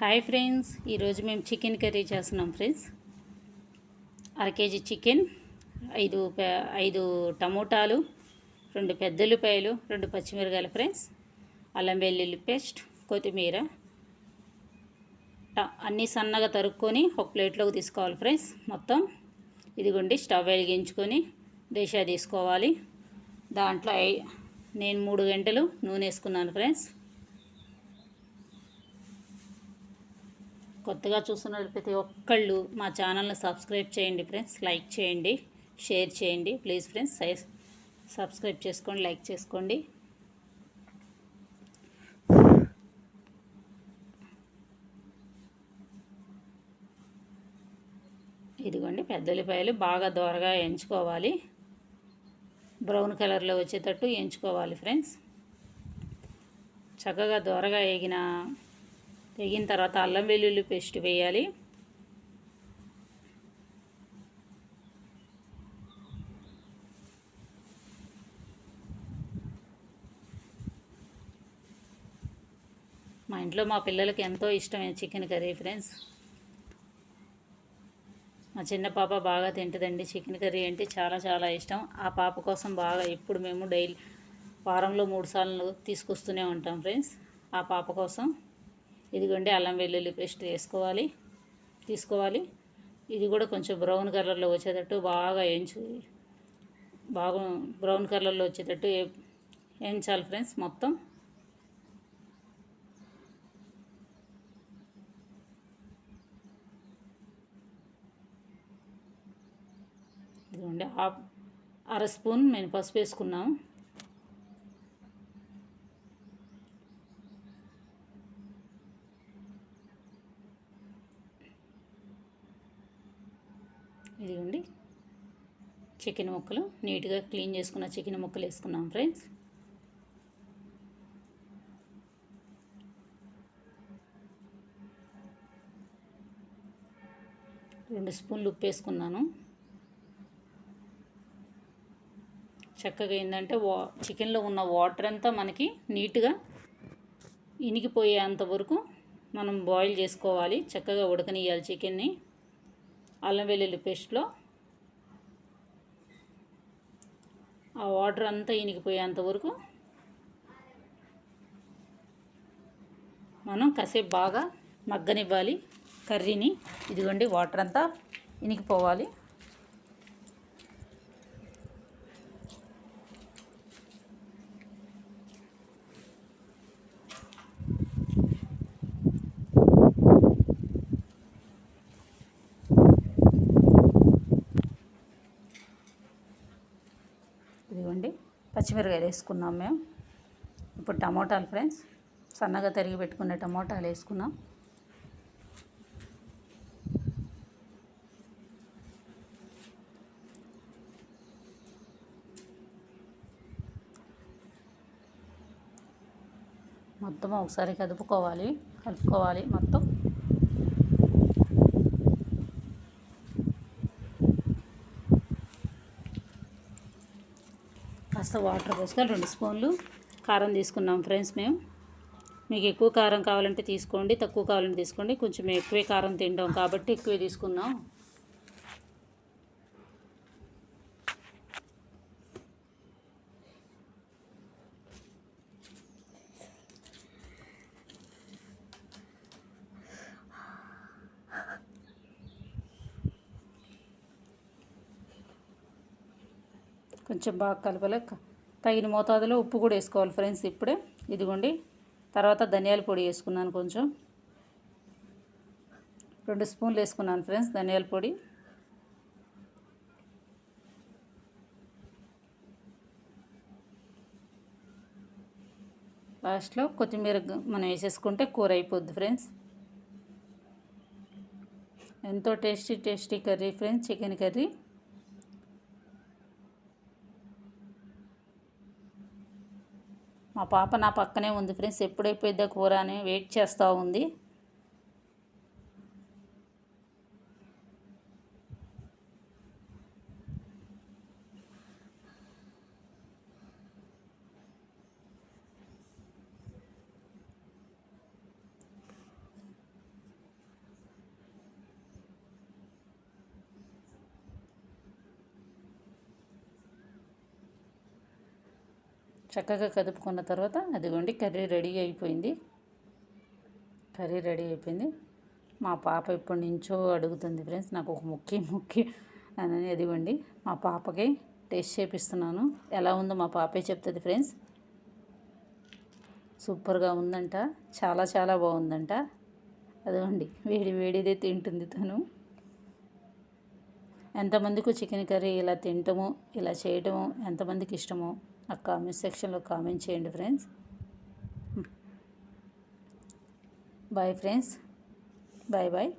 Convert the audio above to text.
Hi friends ఈరోజు మేము chicken curry చేస్తున్నాం ఫ్రెండ్స్. అర కేజీ చికెన్ ఐదు ఐదు టమోటాలు రెండు పెద్ద ఉల్లిపాయలు రెండు పచ్చిమిరకాయలు ఫ్రెండ్స్. అల్లం వెల్లుల్లి పేస్ట్ కొత్తిమీర. ట- అన్నీ సన్నగా తరుక్కొని ఒక ప్లేట్లోకి తీసుకోవాలి ఫ్రెండ్స్ మొత్తం. ఇదిగోండి స్టవ్ వెలిగించుకొని దేశా తీసుకోవాలి. దాంట్లో నేను మూడు గంటలు నూనె వేసుకున్నాను ఫ్రెండ్స్. కొత్తగా చూస్తున్న ప్రతి ఒక్కళ్ళు మా ఛానల్ని సబ్స్క్రైబ్ చేయండి ఫ్రెండ్స్. లైక్ చేయండి షేర్ చేయండి. ప్లీజ్ ఫ్రెండ్స్ సబ్స్క్రైబ్ చేసుకోండి లైక్ చేసుకోండి. ఇదిగోండి పెద్ద ఉల్లిపాయలు బాగా దోరగా ఎంచుకోవాలి. బ్రౌన్ కలర్లో వచ్చేటట్టు ఎంచుకోవాలి ఫ్రెండ్స్. చక్కగా దోరగా వేగిన వేగిన తర్వాత అల్లం వెల్లుల్లి పేస్ట్ వేయాలి. మా ఇంట్లో మా పిల్లలకి ఎంతో ఇష్టమైన చికెన్ కర్రీ ఫ్రెండ్స్. మా చిన్న పాప బాగా తింటుందండి. చికెన్ కర్రీ అంటే చాలా చాలా ఇష్టం. ఆ పాప కోసం బాగా ఇప్పుడు మేము డైలీ వారంలో మూడు సార్లు తీసుకొస్తూనే ఉంటాం ఫ్రెండ్స్. ఆ పాప కోసం ఇదిగోండి అల్లం వెల్లుల్లి పేస్ట్ వేసుకోవాలి తీసుకోవాలి. ఇది కూడా కొంచెం బ్రౌన్ కలర్లో వచ్చేటట్టు బాగా వేయించు బాగా బ్రౌన్ కలర్లో వచ్చేటట్టు ఎంచాలి ఫ్రెండ్స్ మొత్తం. ఇదిగోండి హాఫ్ అర స్పూన్ మేము పసుపు వేసుకున్నాం. ఇదిగోండి. చికెన్ ముక్కలు నీట్గా క్లీన్ చేసుకున్న చికెన్ ముక్కలు వేసుకున్నాం ఫ్రెండ్స్. రెండు స్పూన్లు ఉప్పు వేసుకున్నాను. చక్కగా ఏంటంటే వా చికెన్లో ఉన్న వాటర్ అంతా మనకి నీట్గా ఇనికిపోయేంత వరకు మనం బాయిల్ చేసుకోవాలి. చక్కగా ఉడకనియాలి చికెన్ని. అల్లం వెల్లుల్లి పేస్ట్లో ఆ వాటర్ అంతా ఇనికిపోయేంత వరకు మనం కాసేపు బాగా మగ్గనివ్వాలి కర్రీని. ఇదిగోండి వాటర్ అంతా ఇనికిపోవాలి ఇదిగోండి పచ్చిమిరకాయలు వేసుకున్నాం మేము. ఇప్పుడు టమోటాలు ఫ్రెండ్స్ సన్నగా తరిగి పెట్టుకున్న టమోటాలు వేసుకున్నాం. మొత్తం ఒకసారి కదుపుకోవాలి కలుపుకోవాలి మొత్తం. కాస్త వాటర్ పోసుకొని రెండు స్పూన్లు కారం తీసుకున్నాం ఫ్రెండ్స్ మేము. మీకు ఎక్కువ కారం కావాలంటే తీసుకోండి తక్కువ కావాలంటే తీసుకోండి. కొంచెం ఎక్కువే కారం తింటాం కాబట్టి ఎక్కువే తీసుకున్నాం. కొంచెం బాగా కలపాలి. తగిన మోతాదులో ఉప్పు కూడా వేసుకోవాలి ఫ్రెండ్స్ ఇప్పుడే. ఇదిగోండి. తర్వాత ధనియాల పొడి వేసుకున్నాను కొంచెం. రెండు స్పూన్లు వేసుకున్నాను ఫ్రెండ్స్ ధనియాల పొడి. లాస్ట్లో కొత్తిమీర మనం వేసేసుకుంటే కూర అయిపోద్ది ఫ్రెండ్స్. ఎంతో tasty tasty curry friends chicken curry. మా పాప నా పక్కనే ఉంది ఫ్రెండ్స్. ఎప్పుడైపోయిద్దా కూర అని వెయిట్ చేస్తూ ఉంది. చక్కగా కదుపుకున్న తర్వాత అదిగోండి కర్రీ రెడీ అయిపోయింది. కర్రీ రెడీ అయిపోయింది. మా పాప ఇప్పటి నుంచో అడుగుతుంది ఫ్రెండ్స్ నాకు ఒక ముక్కి ముక్కి అని అదిగోండి మా పాపకి టేస్ట్ చేపిస్తున్నాను. ఎలా ఉందో మా పాపే చెప్తుంది ఫ్రెండ్స్ సూపర్గా ఉందంట చాలా చాలా బాగుందంట. అదిగోండి వేడి వేడిదే తింటుంది తను. ఎంతమందికి చికెన్ కర్రీ ఇలా తింటము ఇలా చేయటము ఎంతమందికి ఇష్టమో ఆ కామెంట్ సెక్షన్లో కామెంట్ చేయండి friends. Bye friends. Bye bye